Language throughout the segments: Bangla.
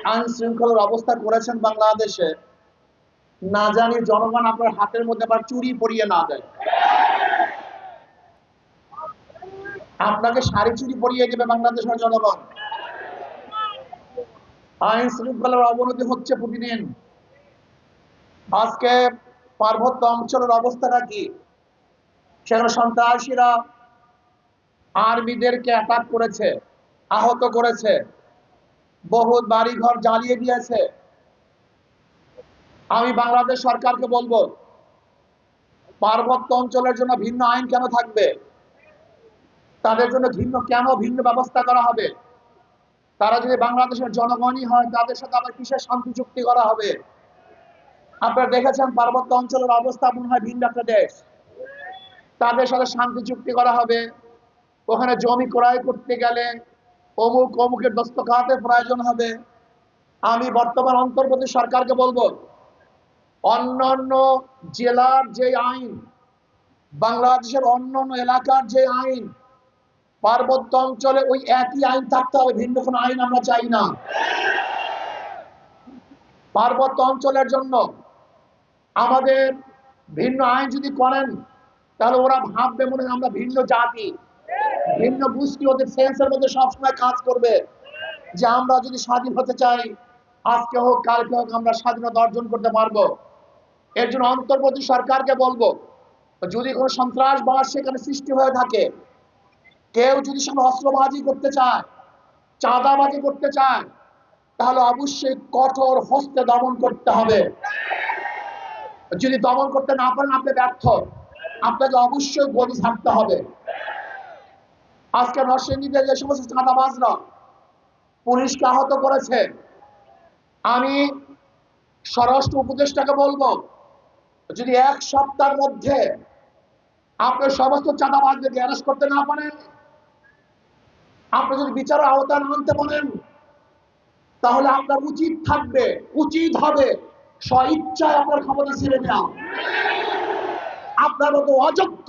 আইন শৃঙ্খলার অবস্থা করেছেন বাংলাদেশে। না জানি জনগণ আপনার হাতের মধ্যে আবার চুরি পরিয়ে না দেয়। আপনাকে শাড়ি চুরি পরিয়ে দেবে বাংলাদেশের জনগণ। আইন শৃঙ্খলার অবনতি হচ্ছে প্রতিদিন। আজকে পার্বত্য অঞ্চলের অবস্থাটা কি? সেখানে সন্ত্রাসীরা আর্মিদেরকে অ্যাটাক করেছে, আহত করেছে। বহু বাড়িঘর জ্বালিয়ে দিয়েছে। আমি বাংলাদেশ সরকারকে বলব, পার্বত্য অঞ্চলের জন্য ভিন্ন আইন কেন থাকবে? তাদের জন্য ভিন্ন কেন ভিন্ন ব্যবস্থা করা হবে? তারা যদি বাংলাদেশের জনগণই হয়, তাদের সাথে আবার কিসের শান্তি চুক্তি করা হবে? আপনারা দেখেছেন পার্বত্য অঞ্চলের অবস্থা মনে হয় ভিন্ন একটা দেশ। তাদের সাথে শান্তি চুক্তি করা হবে। ওখানে জমি ক্রয় করতে গেলে অমুক অমুকের দস্তখাতের প্রয়োজন হবে। আমি বর্তমান অন্তর্বর্তী সরকারকে বলব অন্যান্য জেলার যে আইন, বাংলাদেশের অন্যান্য এলাকার যে আইন, পার্বত্য অঞ্চলে ওই একই আইন থাকতে হবে, ভিন্ন কোনো আইন আমরা চাই না। পার্বত্য অঞ্চলের জন্য আমাদের ভিন্ন আইন যদি করেন, তাহলে ওরা ভাববে মনে আমরা ভিন্ন জাতি। ভিন্ন গোষ্ঠী ওদের সেন্সের মধ্যে সবসময় কাজ করবে। যে আমরা যদি স্বাধীন হতে চাই, আজকে হোক, কালকে হোক, আমরা স্বাধীনতা অর্জন করতে পারব। এর জন্য অন্তর্বর্তী সরকারকে বলব, যদি কোনো সন্ত্রাসবাদ সেখানে সৃষ্টি হয়ে থাকে, কেউ যদি সেখানে অস্ত্রবাজি করতে চায়, চাঁদাবাজি করতে চায়, তাহলে অবশ্যই কঠোর হস্তে দমন করতে হবে। যদি দমন করতে না পারেন, আপনি ব্যর্থ। আপনাকে অবশ্যই গদি ছাড়তে হবে। আজকে নরসিংদীতে যে সমস্ত চাঁদাবাজরা পুলিশকে আহত করেছে, আমি স্বরাষ্ট্র উপদেষ্টাকে বলব, যদি এক সপ্তাহের মধ্যে আপনি সমস্ত চাঁদাবাজদেরকে অ্যারেস্ট করতে না পারেন, আপনি যদি বিচারের আওতায় আনতে পারেন, তাহলে আপনার উচিত থাকবে, উচিত হবে স্ব ইচ্ছায় আপনার ক্ষমতা ছেড়ে নেওয়া আপনার মতো অযোগ্য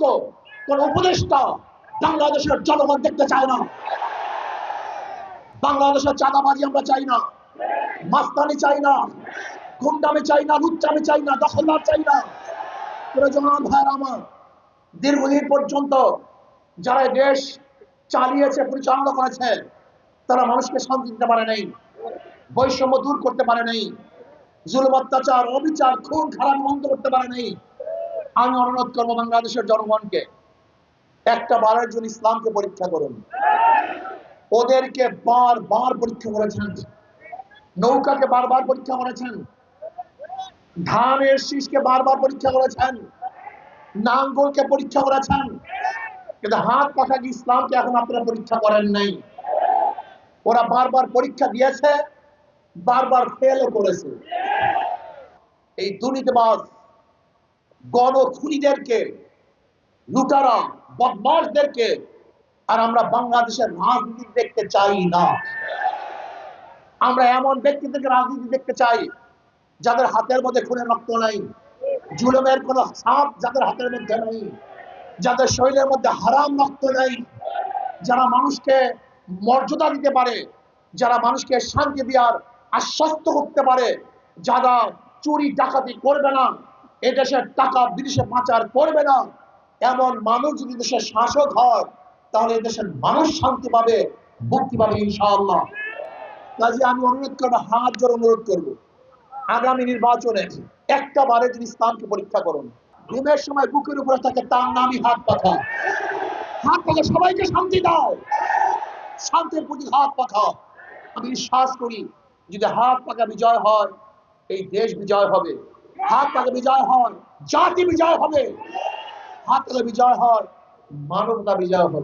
কোন উপদেষ্টা বাংলাদেশের জনগণ দেখতে চায় না। বাংলাদেশের চাঁদাবাজি আমরা চাই না। মাস্তানি চাই না। গুন্ডামি চাই না, লুচ্চামি চাই না, দখলদার চাই না। ভাইয়ের আমার, দীর্ঘদিন পর্যন্ত যারা দেশ চালিয়েছে, পরিচালনা করেছে, তারা মানুষকে শান্তি দিতে পারে নাই, বৈষম্য দূর করতে পারে নাই, জুলুম, অত্যাচার, অবিচার, খুন, খারাপ, বন্ধ করতে পারে নাই। আমি অনুরোধ করব বাংলাদেশের জনগণকে একটা বারের জন্য ইসলামকে পরীক্ষা করুন। ওদেরকে বার বার পরীক্ষা করেছেন। নৌকাকে বারবার পরীক্ষা করেছেন। ধানের শীষকে বারবার পরীক্ষা করেছেন। নাঙ্গলকে পরীক্ষা করেছেন। কিন্তু হাত পাখা কি ইসলামকে এখন আপনারা পরীক্ষা করেন নাই? ওরা বারবার পরীক্ষা দিয়েছে বারবার ফেলও করেছে। এই দুর্নীতিবাজ গণখুনিদেরকে লুটারা বদমাসদেরকে আর আমরা বাংলাদেশের রাজনীতি দেখতে চাই না। আমরা এমন ব্যক্তিদেরকে রাজনীতি দেখতে চাই, যাদের হাতের মধ্যে খুনের রক্ত নাই, জুলুমের কোনো সাপ যাদের হাতের মধ্যে নেই, যাদের শরীরের মধ্যে হারাম রক্ত নেই, যারা মানুষকে মর্যাদা দিতে পারে, যারা মানুষকে শান্তি দেওয়ার, আশ্বস্ত করতে পারে, যারা চুরি, ডাকাতি করবে না, এদেশের টাকা বিদেশে পাচার করবে না এমন মানুষ যদি দেশের শাসক হয়, তাহলে এদেশের মানুষ শান্তি পাবে, মুক্তি পাবে ইনশাআল্লাহ। কাজে আমি অনুরোধ করব, হাত জোর অনুরোধ করব। আগামী নির্বাচনে একটা বারে যদি ইসলামকে পরীক্ষা করুন। ঘুমের সময় বুকের উপরে থাকে, তার নামই হাত পাখা। হাত পাখা, সবাইকে শান্তি দাও। শান্তির প্রতি হাত পাখা। আমি বিশ্বাস করি, যদি হাত পাখা বিজয় হয়, এই দেশ বিজয় হবে। হাত পাখা বিজয় হয়, জাতি বিজয় হবে। হাত পাখা বিজয় হয় মানবতা বিজয় হবে।